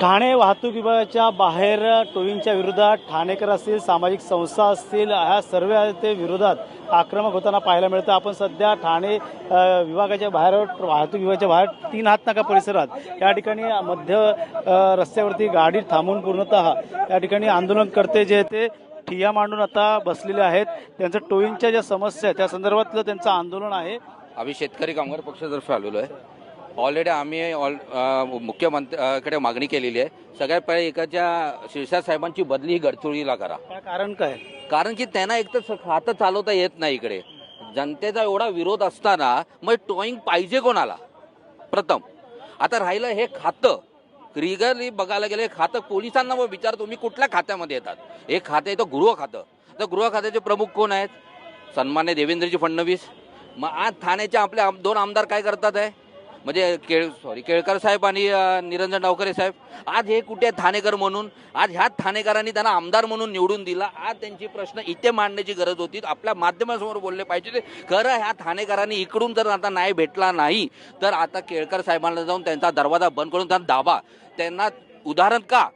ठाणे वाहतूक विभागाच्या बाहेर टोईंगच्या विरोधात ठाणेकर असतील सामाजिक संस्था असतील ह्या सर्व ते विरोधात आक्रमक होताना पाहायला मिळतं. आपण सध्या ठाणे विभागाच्या बाहेर वाहतूक विभागाच्या बाहेर तीन हात नाका परिसरात. या ठिकाणी मध्य रस्त्यावरती गाडी थांबून पूर्णतः या ठिकाणी आंदोलन करते जे ते ठिया मांडून आता बसलेले आहेत. त्यांचं टोईंगच्या ज्या समस्या आहेत त्या संदर्भातलं त्यांचं आंदोलन आहे. आम्ही शेतकरी कामगार पक्षातर्फे आलेलो आहे. ऑलरेडी आम्ही ऑल मुख्यमंत्र्याकडे मागणी केलेली आहे. सगळ्यात पहिले एकाच्या शिरसाट साहेबांची बदली ही गडचिरोलीला करा. कारण काय? कारण की त्यांना एक तर खातं चालवता येत नाही इकडे. जनतेचा एवढा विरोध असताना मग टोईंग पाहिजे कोणाला? प्रथम. आता राहिलं हे खातं. रिगरली बघायला गेलं हे खातं पोलिसांना मग विचार तुम्ही कुठल्या खात्यामध्ये येतात? हे खातं येतं गृह खातं. तर गृह खात्याचे प्रमुख कोण आहेत? सन्मान्य देवेंद्रजी फडणवीस. मग आज ठाण्याचे आपले दोन आमदार काय करतात आहे? म्हणजे केळ सॉरी केळकर साहेब आणि निरंजन डावकरे साहेब. आज हे कुठे आहेत ठाणेकर म्हणून? आज ह्याच ठाणेकरांनी त्यांना आमदार म्हणून निवडून दिला. आज त्यांची प्रश्न इथे मांडण्याची गरज होती. आपल्या माध्यमासमोर बोलले पाहिजे ते. खरं ह्या ठाणेकरांनी इकडून जर आता नाही भेटला नाही तर आता केळकर साहेबांना जाऊन त्यांचा दरवाजा बंद करून त्यांना दाबा. त्यांना उदाहरण का?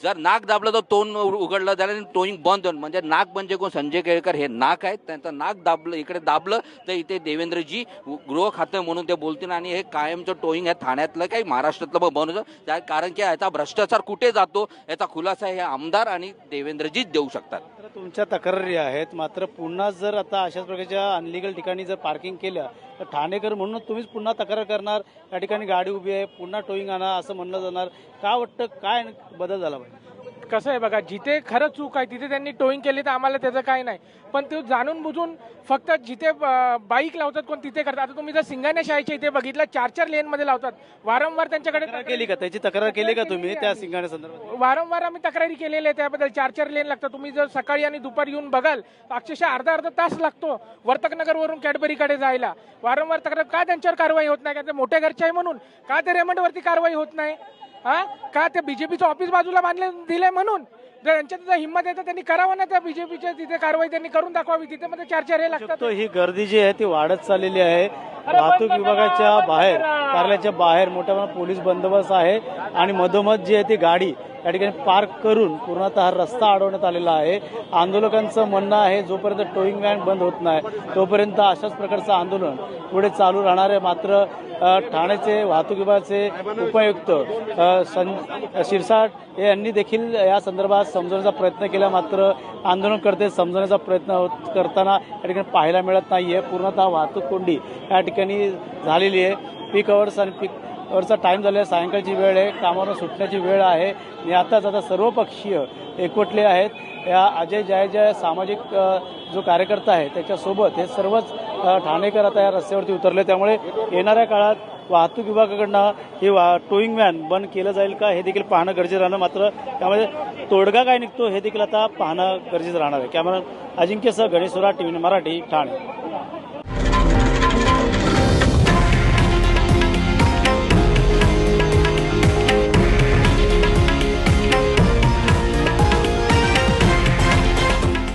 जर नाक दाबलं तर तोंड उघडलं त्याला टोईंग बंद होईल म्हणजे नाक म्हणजे कोण? संजय केळकर हे नाक आहेत. त्यांचं नाक दाबलं इकडे दाबलं तर इथे देवेंद्रजी गृह खातं म्हणून ते बोलतील आणि हे कायमचं टोईंग आहे ठाण्यातलं काही महाराष्ट्रातलं पण बंद होतं त्या कारण की याचा भ्रष्टाचार कुठे जातो? याचा खुलासा हे आमदार आणि देवेंद्रजीच देऊ शकतात. तर तुमच्या तक्रारी आहेत. मात्र पुन्हा जर आता अशाच प्रकारच्या अनलिगल ठिकाणी जर पार्किंग केलं तर ठाणेकर म्हणून तुम्हीच पुन्हा तक्रार करणार. या ठिकाणी गाडी उभी आहे पुन्हा टोईंग आणा असं म्हणलं जाणार. का वाटतं? काय बदल झाला? पाहिजे कसं आहे बघा जिथे खरं चूक आहे तिथे त्यांनी टोईंग केली तर आम्हाला त्याचं काय नाही. पण ते जाणून बुजून फक्त जिथे बाईक लावतात कोण तिथे करतात. आता तुम्ही जर सिंगाने शाळेच्या इथे बघितलं चार चार लेन मध्ये लावतात. वारंवार त्यांच्याकडे तक्रार केली का? त्याची तक्रार केली का तुम्ही त्या सिंगाण्या संदर्भात? वारंवार आम्ही तक्रारी केलेल्या आहे त्याबद्दल. चार चार लेन लागतात. तुम्ही जर सकाळी आणि दुपारी येऊन बघाल तर अक्षरशः अर्धा अर्धा तास लागतो वर्तकनगरवरून कॅडबरीकडे जायला. वारंवार तक्रार का त्यांच्यावर कारवाई होत नाही? का ते मोठ्या घरचे आहे म्हणून. का ते रेमंडवरती कारवाई होत नाही? हा? का ते बीजेपीचं ऑफिस बाजूला बांधले दिलंय म्हणून? जर यांच्यात जर हिंमत आहे तर त्यांनी करावं ना त्या बीजेपीच्या तिथे कारवाई त्यांनी करून दाखवावी. तिथे मध्ये चार चार हे लागतात. तो ही गर्दी जी आहे ती वाढत चाललेली आहे. वाहतूक विभागाच्या बाहेर कार्यालयाच्या बाहेर मोठ्या प्रमाणात पोलीस बंदोबस्त आहे. आणि मधोमध जी आहे ती गाडी या ठिकाणी पार्क करून पूर्णतः रस्ता अडवण्यात आलेला आहे. आंदोलकांचं म्हणणं आहे जोपर्यंत टोईंग व्हॅन बंद होत नाही तोपर्यंत अशाच प्रकारचं आंदोलन पुढे चालू राहणार आहे. मात्र ठाण्याचे वाहतूक विभागाचे उपायुक्त सं शिरसाट यांनी देखील या संदर्भात समजवण्याचा प्रयत्न केला. मात्र आंदोलनकर्ते समजवण्याचा प्रयत्न होत करताना या ठिकाणी पाहायला मिळत नाही आहे पूर्णतः वाहतूक कोंडी या ठिकाणी झालेली आहे. पीक अवर्स आणि पीक वरचा टाईम झाला आहे. सायंकाळची वेळ आहे. कामावर सुटण्याची वेळ आहे. आणि आताच आता सर्वपक्षीय एकवटले आहेत. या अजय जय जय सामाजिक जो कार्यकर्ता आहे त्याच्यासोबत हे सर्वच ठाणेकर आता या रस्त्यावरती उतरले. त्यामुळे येणाऱ्या काळात वाहतूक विभागाकडनं हे वा टोईंग व्हॅन बंद केलं जाईल का हे देखील पाहणं गरजेचं राहणं मात्र त्यामध्ये तोडगा काय निघतो हे देखील आता पाहणं गरजेचं राहणार आहे. कॅमेरा अजिंक्यसह गणेशोरा टी व्ही मराठी ठाणे.